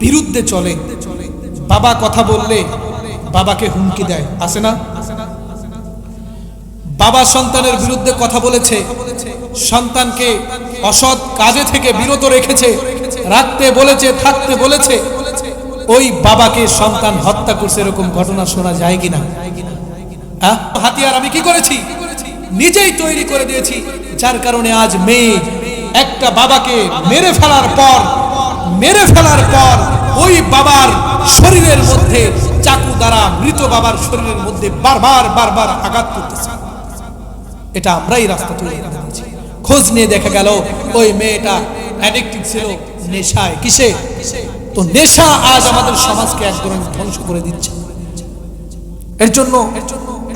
বিরুদ্ধে চলে। বাবা কথা বললে বাবাকে হুমকি দেয়। আছে না? বাবা সন্তানের বিরুদ্ধে কথা বলেছে। সন্তানকে অসৎ কাজে থেকে বিরত রেখেছে। রাখতে বলেছে, থাকতে বলেছে। ওই বাবাকে সন্তান হত্যা করছে এরকম ঘটনা শোনা যায় কিনা? হাতিয়ার আমি কি করেছি? নিজেই তৈরি করে দিয়েছি। যার কারণে আজ মেয়ে একটা বাবাকে মেরে ফেলার পর মেরে ফেলার পর ওই বাবার শরীরের মধ্যে, চাকু দ্বারা মৃত বাবার শরীরের মধ্যে বারবার বারবার আঘাত করতেছে। এটা আমরাই রাস্তা তৈরি করে দিয়েছি। খোঁজ নিয়ে দেখা গেল, ওই মেয়েটা অ্যাডিক্টেড ছিল, নেশায়। কিসে? তো নেশা আজ আমাদের সমাজকে এক ধরনের ধ্বংস করে দিচ্ছে। এর জন্য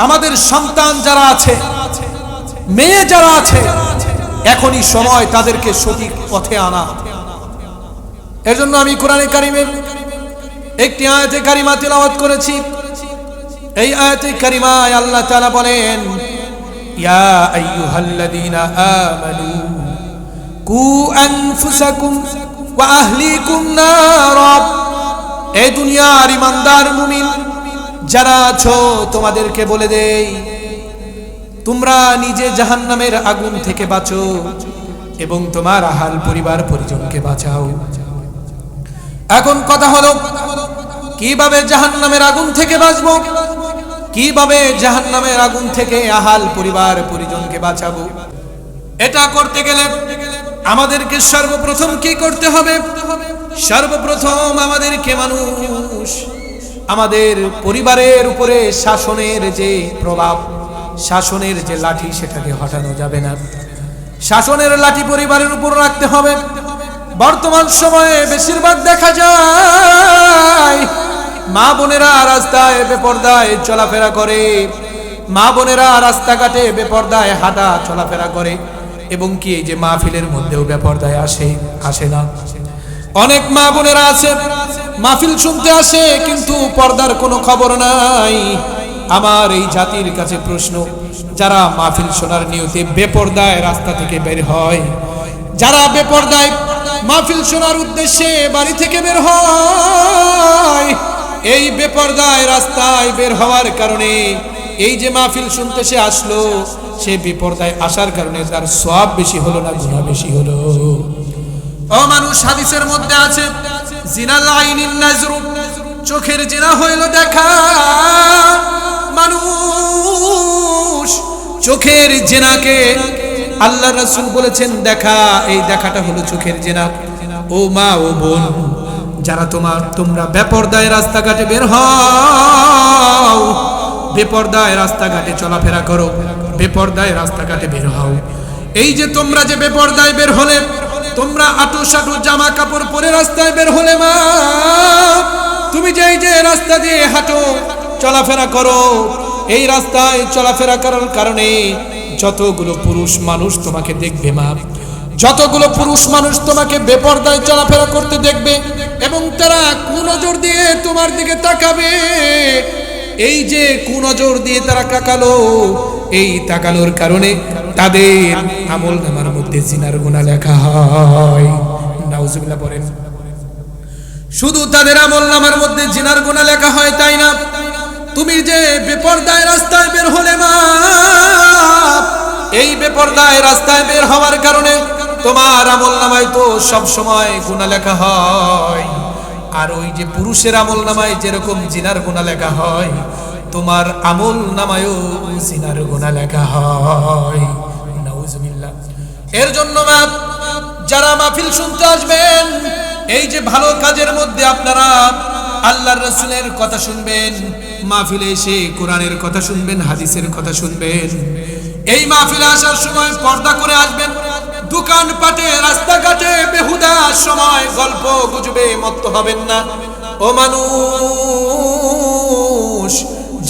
আমাদের সন্তান যারা আছে, মেয়ে যারা আছে, এখনই সময় তাদেরকে সঠিক পথে আনা। এর জন্য আমি কোরআনে কারিমের একটি আয়াতে কারিমা তিলাওয়াত করেছি। এই আয়াতে কারিমায় আল্লাহ তাআলা বলেন, ইয়া আইয়ুহাল্লাযীনা আমানু, কু আনফুসাকুম ওয়া আহলিকুম নারা। এই দুনিয়ার ইমানদার মুমিন, যারা আছো, তোমাদেরকে বলে দেই, তোমরা নিজে জাহান্নামের আগুন থেকে বাঁচো এবং তোমার আহাল পরিবার পরিজনকে বাঁচাও। এখন কথা হলো, কীভাবে জাহান্নামের আগুন থেকে বাঁচবো? কীভাবে জাহান্নামের আগুন থেকে আহাল পরিবার পরিজনকে বাঁচাবো? এটা করতে গেলে আমাদেরকে সর্বপ্রথম কি করতে হবে? সর্বপ্রথম আমাদেরকে মানুষ আমাদের পরিবারের উপরে শাসনের যে প্রভাব, শাসনের যে লাঠি, সেটাকে হটানো যাবে না। শাসনের লাঠি পরিবারের উপর রাখতে হবে। বর্তমান সময়ে বেশিরভাগ দেখা যায় মা বোনেরা রাস্তায় বেপর্দায় চলাফেরা করে। মা বোনেরা রাস্তাঘাটে বেপর্দায় হাঁটা চলাফেরা করে এবং কি এই যে মাহফিলের মধ্যেও বেপর্দায় আসে আসে না। অনেক মা বোনেরা আছে, মাহফিল শুনতে আসে কিন্তু পর্দার কোনো খবর নাই। আমার এই জাতির কাছে প্রশ্ন, যারা মাহফিল শোনার নিয়তে বেপর্দায় রাস্তা থেকে বের হয়, যারা বেপর্দায় মাহফিল শোনার উদ্দেশ্যে বাড়ি থেকে বের হয়। এই বেপর্দায় রাস্তায় বের হওয়ার কারণে এই যে মাহফিল শুনতে সে আসলো, সে বিপর্দায় আসার কারণে তার সব বেশি হলো না গুণা বেশি হলো। ও মানুষ, হাদিসের মধ্যে আছে, জিনাল আইনিন নাজরু, চোখের জিনা হইল দেখা। মানুষ, চোখের জেনাকে আল্লাহ রাসূল বলেছেন, দেখা, এই দেখাটা হলো চোখের জেনা। ও মা, ও বোন, যারা তোমার, তোমরা বেপরদায় রাস্তাঘাটে বের হও, বেপরদায় রাস্তাঘাটে চলাফেরা করো, বেপরদায় রাস্তাঘাটে বের হও। এই যে তোমরা যে বেপরদায় বের হলে, তোমরা আটো সাটো জামা কাপড় পরে রাস্তায় বের হলে মা, তুমি যে এই যে রাস্তা দিয়ে হাঁটো, চলাফেরা করো। এই রাস্তায় চলাফেরা করার কারণে যতগুলো পুরুষ মানুষ তোমাকে দেখবে, মা। যতগুলো পুরুষ মানুষ তোমাকে বেপরদায় চলাফেরা করতে দেখবে এবং তারা কুনজর দিয়ে তোমার দিকে তাকাবে। এই যে কুনজর দিয়ে তারা তাকালো, এই তাকালোর কারণে তাদের আমল নামার মধ্যে জিনার গুণা লেখা হয়। নাউজুবিল্লাহ বলেন শুধু তাদের আমল নামার মধ্যে জিনার গুণা লেখা হয়, তাই না? তুমি যে বেপরদায় রাস্তায় বের হলে, মা বেপরদায় রাস্তায় বের হওয়ার কারণে তোমার আমল নামায় তো সব সময় গুণা লেখা হয়। আর ওই যে পুরুষের আমল নামায় যেরকম জিনার গুণা লেখা হয়, তোমার আমল নামায়ও জিনার গুণা লেখা হয়। এর জন্য যারা মাহফিল শুনতে আসবেন, এই যে ভালো কাজের মধ্যে আপনারা আল্লাহর রসুলের কথা শুনবেন, মাহফিলে এসে কোরআনের কথা শুনবেন, হাদিসের কথা শুনবেন এই মাহফিলে আসার সময় পর্দা করে আসবেন। দোকান পাটে, রাস্তাঘাটে বেহুদা সময় গল্প গুজবে, মত্ত হবেন না। ও মানুষ,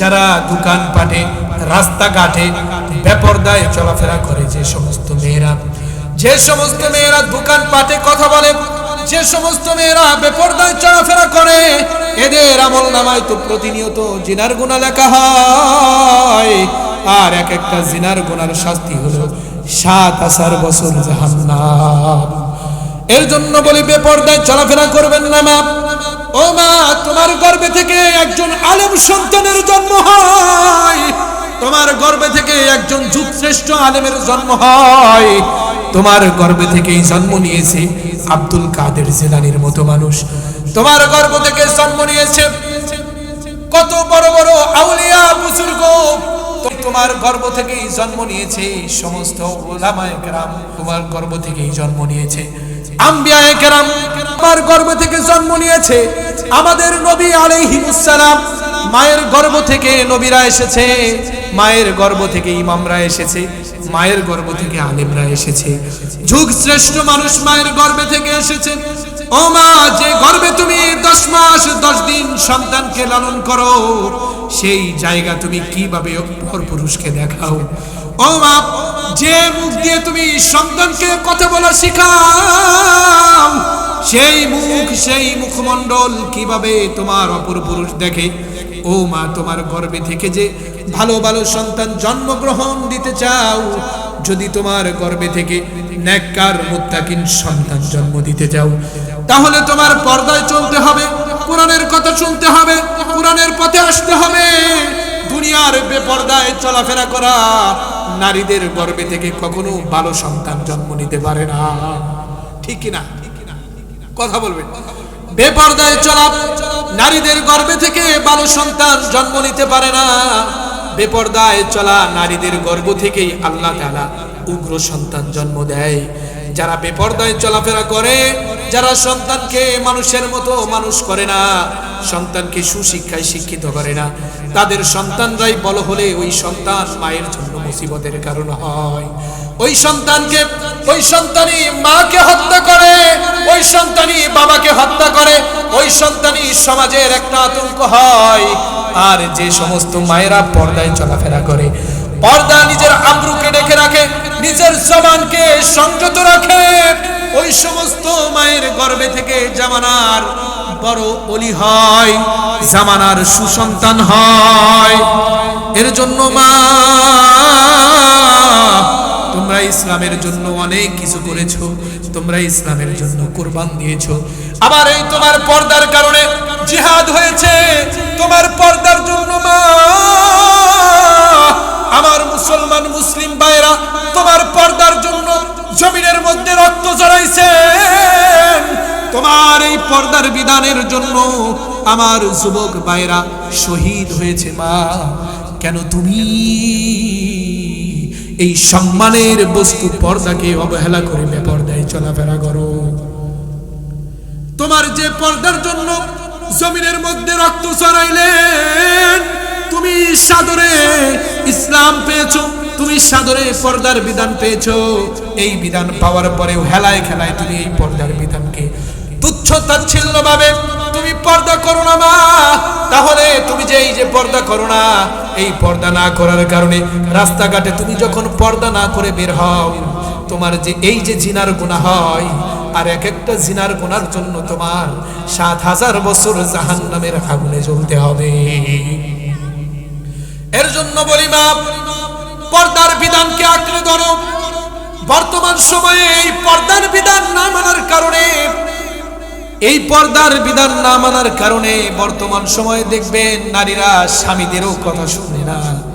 যারা দোকান পাটে, রাস্তাঘাটে বেপরদায় চলাফেরা করে যে সমস্ত মেয়েরা, যে সমস্ত মেয়েরা দোকান পাটে কথা বলে, যে সমস্ত মেয়েরা বেপরদায় চলাফেরা করে, এদের আমল নামায় তো প্রতিনিয়ত জিনার গুণা লেখা হয়। আর এক একটা জিনার গুনার শাস্তি হলো সাত আসার বছর জাহান্নাম। এর জন্য বলি, বেপরদায় চলাফেরা করবেন না মা। ও মা, তোমার গর্ভে থেকে একজন আলেম সন্তানের জন্ম হয়। তোমার গর্ভে থেকে একজন যুগশ্রেষ্ঠ আলেমের জন্ম হয়। তোমার গর্ভে থেকেই জন্ম নিয়েছে আব্দুল কাদের জেলানির মতো মানুষ। তোমার গর্ভ থেকে জন্ম নিয়েছে কত বড় বড় আউলিয়া বুজুর্গ। তোমার গর্ভ থেকেই জন্ম নিয়েছে, সমস্ত ওলামায়ে তোমার গর্ভ থেকেই জন্ম নিয়েছে। তোমার গর্ভ থেকে জন্ম নিয়েছে। আমাদের নবী আলাইহিমুসসালাম মায়ের গর্ভ থেকে নবীরা এসেছে, মায়ের গর্ভ থেকে ইমামরা এসেছে, মায়ের গর্ভ থেকে আলেমরা এসেছে। যুগ শ্রেষ্ঠ মানুষ মায়ের গর্ভে থেকে এসেছে। ও মা, যে গর্ভে তুমি দশ মাস, দশ দিন সন্তানকে লালন করো, সেই জায়গা তুমি কীভাবে পর পুরুষকে দেখাও? ও মা, যে মুখ দিয়ে তুমি সন্তানকে কথা বলা শেখাও, সেই মুখ, সেই মুখমণ্ডল কীভাবে তোমার অপর পুরুষ দেখে? ও মা, তোমার গর্ভে থেকে যে ভালো ভালো সন্তান জন্মগ্রহণ দিতে চাও, যদি তোমার গর্ভে থেকে নেককার মুত্তাকিন সন্তান জন্ম দিতে চাও তাহলে তোমার পর্দায় চলতে হবে, কোরআনের কথা শুনতে হবে, কোরআনের পথে আসতে হবে। দুনিয়ার বেপর্দায় চলাফেরা করা নারীদের গর্ভে থেকে কখনো ভালো সন্তান জন্ম নিতে পারে না। ঠিক কিনা কথা বলবেন। বেপর্দায় চলা নারীদের গর্ভে থেকে ভালো সন্তান জন্ম নিতে পারে না। বেপর্দায় চলা নারীদের গর্ভ থেকেই আল্লাহ তাআলা উগ্র সন্তান জন্ম দেয়। যারা বেপর্দায় চলাফেরা করে, যারা সন্তানকে মানুষের মতো মানুষ করে না, সন্তানকে সুশিক্ষায় শিক্ষিত করে না, তাদের সন্তানরাই বল হলে ওই সন্তান মায়ের জন্য মুসিবতের কারণ হয়। ওই সন্তানকে, ওই সন্তানই মাকে হত্যা করে, ওই সন্তানই বাবাকে হত্যা করে, ওই সন্তানই সমাজের একটা আতঙ্ক হয়। আর যে সমস্ত মায়েরা পর্দায় চলাফেরা করে পর্দা নিজের আব্রুকে ডেকে রাখে, নিজের জবানকে সংযত রাখে। ওই সমস্ত মায়ের গর্ভে থেকে জামানার বড় অলি হয়, জামানার সুসন্তান হয়। এর জন্য মা, তোমরা ইসলামের জন্য অনেক কিছু করেছ, তোমরা ইসলামের জন্য কোরবান দিয়েছ। আবার এই তোমার পর্দার কারণে জিহাদ হয়েছে, তোমার পর্দার জন্য মা আমার মুসলমান মুসলিম ভাইরা তোমার পর্দার জন্য জমিনের মধ্যে রক্ত জড়াইছেন তোমার এই পর্দার বিধানের জন্য আমার যুবক ভাইরা শহীদ হয়েছে মা। কেন তুমি এই সম্মানের বস্তু পর্দাকে অবহেলা করে পর্দায় চলাফেরা করো? তোমার যে পর্দার জন্য জমিনের মধ্যে রক্ত চড়াইলেন তুমি সাদরে ইসলাম পেয়েছ, তুমি সাদরে পর্দার বিধান পেয়েছ। এই বিধান পাওয়ার পরেও হেলায় খেলায় তুমি এই পর্দার বিধানকে তুচ্ছ তাচ্ছিল্য ভাবে তুমি পর্দা করো না মা। তাহলে তুমি যে এই যে পর্দা করো না, এই পর্দা না করার কারণে রাস্তাঘাটে তুমি যখন পর্দা না করে বের হও, তোমার যে এই যে জিনার গুণা হয়, আর এক একটা জিনার গুনার জন্য তোমার সাত হাজার বছর জাহান নামের আগুনে জ্বলতে হবে। জন্য বলি মা, পর্দার বিধানকে আঁকড়ে ধরো। বর্তমান সময়ে এই পর্দার বিধান না মানার কারণে, এই পর্দার বিধান না মানার কারণে বর্তমান সময়ে দেখবেন নারীরা স্বামীদেরও কথা শুনে না।